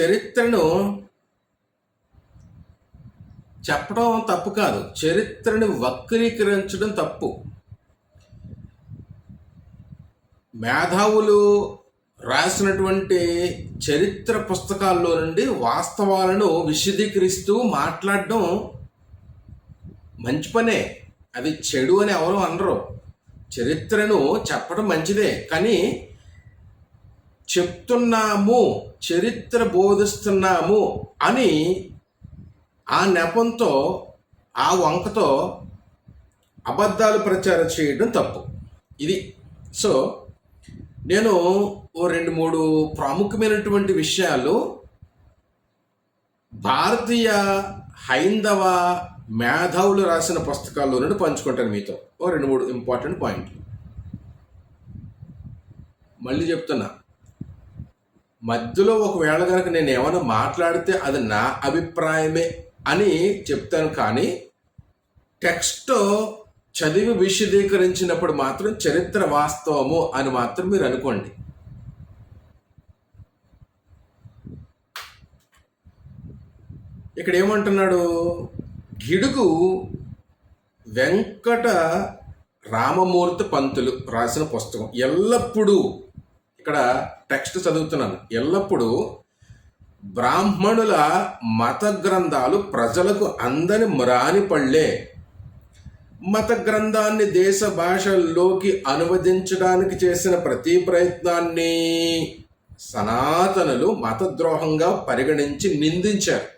చరిత్రను చెప్పడం తప్పు కాదు. చరిత్రను వక్రీకరించడం తప్పు. మేధావులు రాసినటువంటి చరిత్ర పుస్తకాల్లో నుండి వాస్తవాలను విశదీకరిస్తూ మాట్లాడడం మంచి పనే. అది చెడు అని ఎవరు అనరు. చరిత్రను చెప్పడం మంచిదే. కానీ చెప్తున్నాము చరిత్ర బోధిస్తున్నాము అని ఆ నెపంతో ఆ వంకతో అబద్ధాలు ప్రచారం చేయడం తప్పు. ఇది. సో నేను ఓ రెండు మూడు ప్రాముఖ్యమైనటువంటి విషయాలు భారతీయ హైందవ మేధావులు రాసిన పుస్తకాల్లో నుండి పంచుకుంటాను మీతో. ఓ రెండు మూడు ఇంపార్టెంట్ పాయింట్లు. మళ్ళీ చెప్తున్నా. మధ్యలో ఒకవేళ కనుక నేను ఏమైనా మాట్లాడితే అది నా అభిప్రాయమే అని చెప్తాను కానీ టెక్స్ట్ చదివి విశదీకరించినప్పుడు మాత్రం చరిత్ర వాస్తవము అని మాత్రం మీరు అనుకోండి. ఇక్కడ ఏమంటున్నాడు? గిడుగు వెంకట రామమూర్తి పంతులు రాసిన పుస్తకం. ఎల్లప్పుడూ ఇక్కడ టెక్స్ట్ చదువుతున్నాను. ఎల్లప్పుడూ బ్రాహ్మణుల మత గ్రంథాలు ప్రజలకు అందని మ్రానిపళ్ళే మత గ్రంథాన్ని దేశ భాషల్లోకి అనువదించడానికి చేసిన ప్రతి ప్రయత్నాన్ని సనాతనులు మతద్రోహంగా పరిగణించి నిందించారు.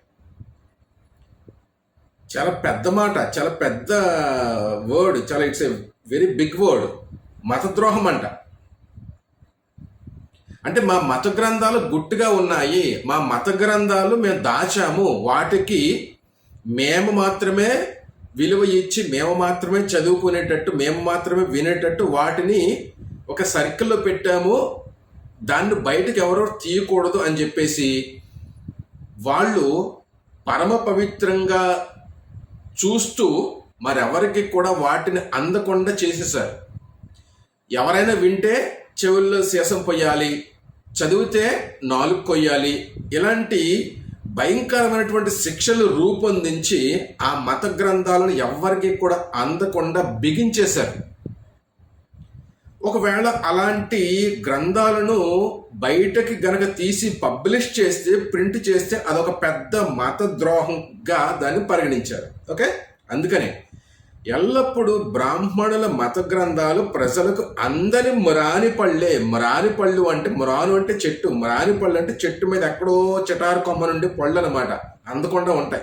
చాలా పెద్ద మాట చాలా పెద్ద వర్డ్ చాలా it's a very big word మతద్రోహం అంట. అంటే మా మత గ్రంథాలు గుట్టుగా ఉన్నాయి. మా మత గ్రంథాలు మేము దాచాము. వాటికి మేము మాత్రమే విలువ ఇచ్చి మేము మాత్రమే చదువుకునేటట్టు మేము మాత్రమే వినేటట్టు వాటిని ఒక సర్కిల్లో పెట్టాము. దాన్ని బయటకు ఎవరో తీయకూడదు అని చెప్పేసి వాళ్ళు పరమ పవిత్రంగా చూస్తూ మరెవరికి కూడా వాటిని అందకుండా చేసేసారు ఎవరైనా వింటే చెవుల్లో శేషం పొయ్యాలి చదివితే నాలుగు కొయ్యాలి. ఇలాంటి భయంకరమైనటువంటి శిక్షలు రూపొందించి ఆ మత గ్రంథాలను ఎవ్వరికి కూడా అందకుండా బిగించేశారు. ఒకవేళ అలాంటి గ్రంథాలను బయటకి గనక తీసి పబ్లిష్ చేస్తే ప్రింట్ చేస్తే అదొక పెద్ద మత ద్రోహంగా దాన్ని పరిగణించారు. ఓకే? అందుకనే ఎల్లప్పుడూ బ్రాహ్మణుల మత గ్రంథాలు ప్రజలకు అందని మురాని పళ్ళే. మురాని పళ్ళు అంటే మురాను అంటే చెట్టు. మురాని పళ్ళు అంటే చెట్టు మీద ఎక్కడో చిటారు కొమ్మ నుండి పళ్ళు అనమాట అందకుండా ఉంటాయి.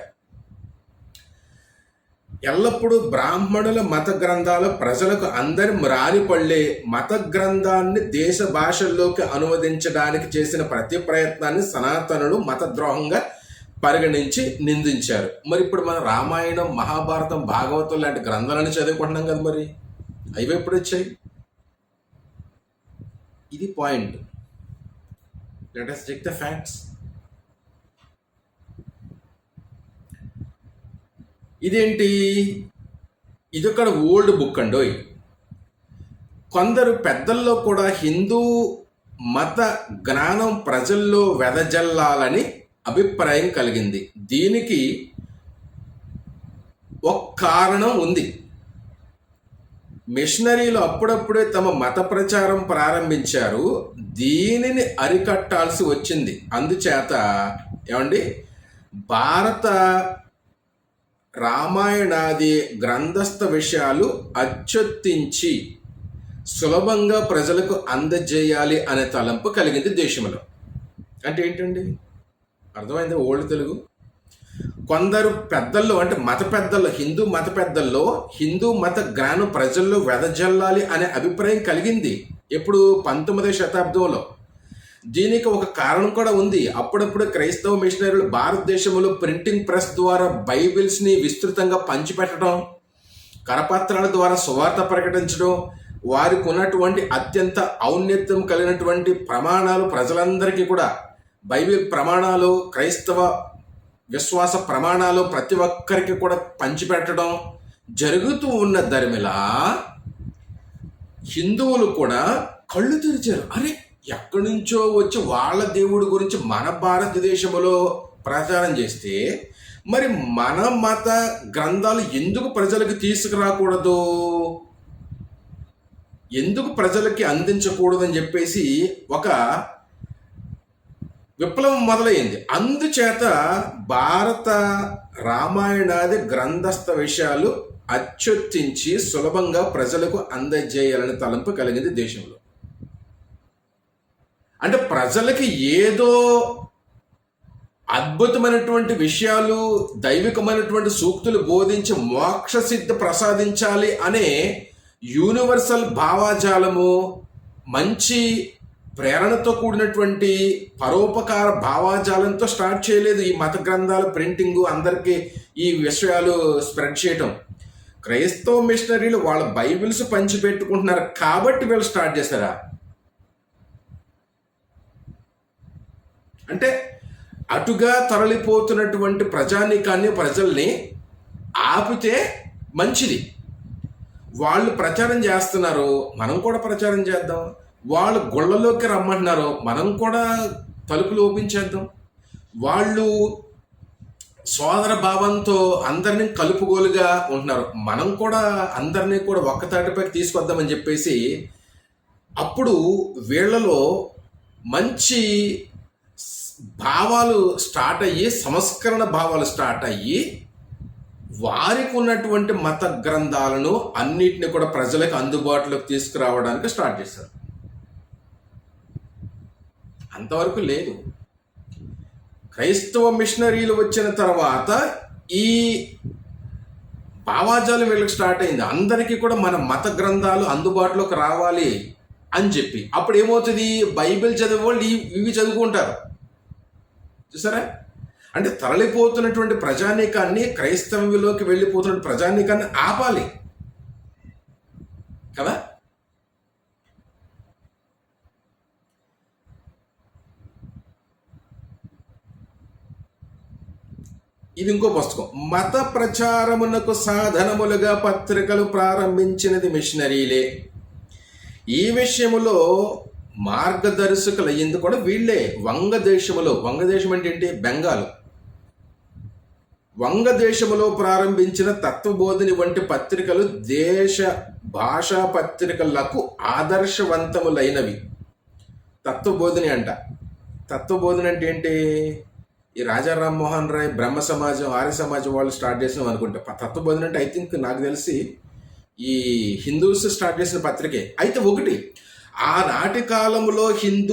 ఎల్లప్పుడూ బ్రాహ్మణుల మత గ్రంథాలు ప్రజలకు అందరి మ్రాని పళ్ళే. మత గ్రంథాన్ని దేశ భాషల్లోకి అనువదించడానికి చేసిన ప్రతి ప్రయత్నాన్ని సనాతనులు మతద్రోహంగా పరిగణించి నిందించారు. మరి ఇప్పుడు మన రామాయణం మహాభారతం భాగవతం లాంటి గ్రంథాలని చదువుకుంటున్నాం కదా మరి? అవి ఎప్పుడు వచ్చాయి? ఇది point. Let us check the facts ఇదేంటి? ఇది ఒక ఓల్డ్ బుక్ అండి కొందరు పెద్దల్లో కూడా హిందూ మత జ్ఞానం ప్రజల్లో వెదజల్లాలని అభిప్రాయం కలిగింది. దీనికి ఒక కారణం ఉంది. మిషనరీలు అప్పుడప్పుడే తమ మత ప్రచారం ప్రారంభించారు. దీనిని అరికట్టాల్సి వచ్చింది. అందుచేత ఏమండి? భారత రామాయణాది గ్రంథస్థ విషయాలు అత్యొత్తించి సులభంగా ప్రజలకు అందజేయాలి అనే తలంపు కలిగింది దేశంలో. అంటే ఏంటండి? అర్థమైంది ఓల్డ్ తెలుగు? కొందరు పెద్దల్లో అంటే మత పెద్దల్లో హిందూ మత పెద్దల్లో హిందూ మత జ్ఞానం ప్రజల్లో వెదజల్లాలి అనే అభిప్రాయం కలిగింది ఎప్పుడు పంతొమ్మిదవ శతాబ్దంలో. దీనికి ఒక కారణం కూడా ఉంది. అప్పుడప్పుడు క్రైస్తవ మిషనరీలు భారతదేశంలో ప్రింటింగ్ ప్రెస్ ద్వారా బైబిల్స్ని విస్తృతంగా పంచిపెట్టడం కరపత్రాల ద్వారా సువార్త ప్రకటించడం వారికి ఉన్నటువంటి అత్యంత ఔన్నత్యం కలిగినటువంటి ప్రమాణాలు ప్రజలందరికీ కూడా బైబిల్ ప్రమాణాలు క్రైస్తవ విశ్వాస ప్రమాణాలు ప్రతి ఒక్కరికి కూడా పంచిపెట్టడం జరుగుతూ ఉన్న ధర్మిలా హిందువులు కూడా కళ్ళు తెరిచారు. అరే ఎక్కడి నుంచో వచ్చి వాళ్ళ దేవుడి గురించి మన భారతదేశంలో ప్రచారం చేస్తే మరి మన మత గ్రంథాలు ఎందుకు ప్రజలకు తీసుకురాకూడదు? ఎందుకు ప్రజలకి అందించకూడదని చెప్పేసి ఒక విప్లవం మొదలైంది అందుచేత భారత రామాయణాది గ్రంథస్థ విషయాలు అత్యుత్తించి సులభంగా ప్రజలకు అందజేయాలని తలంపు కలిగింది దేశంలో. అంటే ప్రజలకి ఏదో అద్భుతమైనటువంటి విషయాలు దైవికమైనటువంటి సూక్తులు బోధించి మోక్ష సిద్ధి ప్రసాదించాలి అనే యూనివర్సల్ భావాజాలము మంచి ప్రేరణతో కూడినటువంటి పరోపకార భావాజాలంతో స్టార్ట్ చేయలేదు ఈ మత గ్రంథాల ప్రింటింగ్ అందరికీ ఈ విషయాలు స్ప్రెడ్ చేయటం. క్రైస్తవ మిషనరీలు వాళ్ళ బైబిల్స్ పంచిపెట్టుకుంటున్నారు కాబట్టి వీళ్ళు స్టార్ట్ చేశారా? అంటే అటుగా తరలిపోతున్నటువంటి ప్రజానీకాన్ని ప్రజల్ని ఆపితే మంచిది. వాళ్ళు ప్రచారం చేస్తున్నారు మనం కూడా ప్రచారం చేద్దాం. వాళ్ళు గుళ్ళలోకి రమ్మంటున్నారో మనం కూడా తలుపులు ఓపించేద్దాం వాళ్ళు సోదర భావంతో అందరినీ కలుపుగోలుగా ఉంటున్నారు. మనం కూడా అందరినీ కూడా ఒక్కతాటిపైకి తీసుకొద్దామని చెప్పేసి అప్పుడు వీళ్ళలో మంచి భావాలు స్టార్ట్ అయ్యి సంస్కరణ భావాలు స్టార్ట్ అయ్యి వారికి ఉన్నటువంటి మత గ్రంథాలను అన్నిటిని కూడా ప్రజలకు అందుబాటులోకి తీసుకురావడానికి స్టార్ట్ చేశారు. అంతవరకు లేదు. క్రైస్తవ మిషనరీలు వచ్చిన తర్వాత ఈ భావాజాలు వీళ్ళకి స్టార్ట్ అయింది. అందరికీ కూడా మన మత గ్రంథాలు అందుబాటులోకి రావాలి అని చెప్పి. అప్పుడు ఏమవుతుంది? బైబిల్ చదివే వాళ్ళు ఇవి- ఇవి చదువుకుంటారు. చూసారా? అంటే తరలిపోతున్నటువంటి ప్రజానీకాన్ని క్రైస్తవంలోకి వెళ్ళిపోతున్న ప్రజానీకాన్ని ఆపాలి. కదా? ఇది ఇంకో పుస్తకం. మత ప్రచారమునకు సాధనములుగా పత్రికలు ప్రారంభించినది మిషనరీలే. ఈ విషయంలో మార్గదర్శకులు అయ్యింది కూడా వీళ్ళే. వంగదేశములో వంగదేశం అంటే ఏంటి బెంగాల్. వంగదేశములో ప్రారంభించిన తత్వబోధిని వంటి పత్రికలు దేశ భాషా పత్రికలకు ఆదర్శవంతములైనవి. తత్వబోధిని అంట. తత్వబోధన అంటే ఏంటి? ఈ రాజా రామ్మోహన్ రాయ్ బ్రహ్మ సమాజం ఆర్య సమాజం వాళ్ళు స్టార్ట్ చేసిన అనుకుంటా ప- తత్వబోధన అంటే ఐ థింక్ నాకు తెలిసి ఈ హిందూస్ స్టార్ట్ చేసిన పత్రికే. అయితే ఒకటి ఆనాటి కాలంలో హిందూ